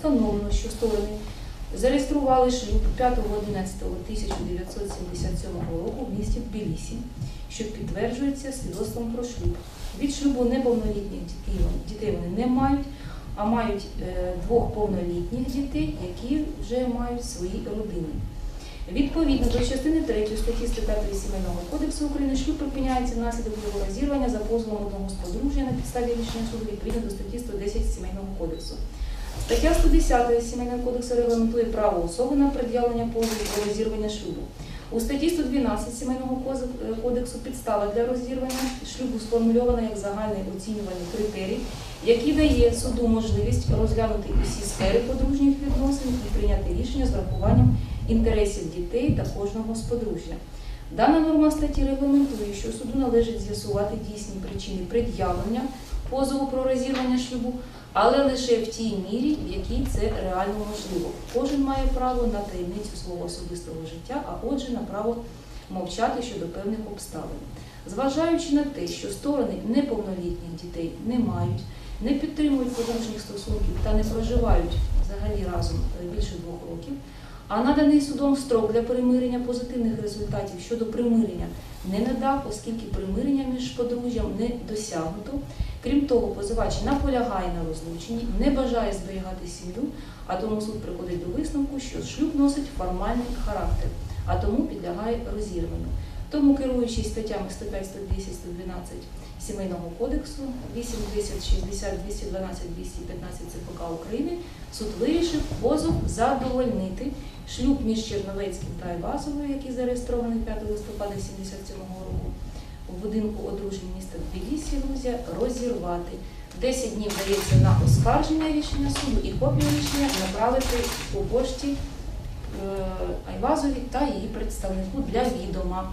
встановлено, що сторони зареєстрували шлюб 5.11.1977 року в місті Тбілісі, що підтверджується свідоцтвом про шлюб. Від шлюбу неповнолітніх дітей, вони не мають, а мають е, двох повнолітніх дітей, які вже мають свої родини. Відповідно до частини 3 статті 105 Сімейного кодексу України шлюб припиняється внаслідок його розірвання за позовом одного з подружжя на підставі рішення суду відповідно до статті 110 Сімейного кодексу. Стаття 110 Сімейного кодексу регламентує право особи на пред'явлення позову про розірвання шлюбу. У статті 112 Сімейного кодексу підстава для розірвання шлюбу сформульована як загальний оцінювальний критерій, який дає суду можливість розглянути усі сфери подружніх відносин і прийняти рішення з врахуванням інтересів дітей та кожного з подружжя. Дана норма статті регламентує, що суду належить з'ясувати дійсні причини пред'явлення позову про розірвання шлюбу, але лише в тій мірі, в якій це реально можливо. Кожен має право на таємницю свого особистого життя, а отже, на право мовчати щодо певних обставин. Зважаючи на те, що сторони неповнолітніх дітей не мають, не підтримують подружніх стосунків та не проживають взагалі разом е, більше двох років, а наданий судом строк для примирення позитивних результатів щодо примирення не надав, оскільки примирення між подружжям не досягнуто. Крім того, позивач наполягає на розлученні, не бажає зберігати сім'ю, а тому суд приходить до висновку, що шлюб носить формальний характер, а тому підлягає розірванню. Тому, керуючись статтями 105, 110, 112 Сімейного кодексу, 8, 10, 60, 212, 215 ЦПК України, суд вирішив позов задовольнити шлюб між Черновецьким та Айвазовою, який зареєстрований 5 листопада 1977 року в будинку одружень міста Тбілісі, Грузія, розірвати. 10 днів дається на оскарження рішення суду і копію рішення направити у пошті е, Айвазові та її представнику для відома.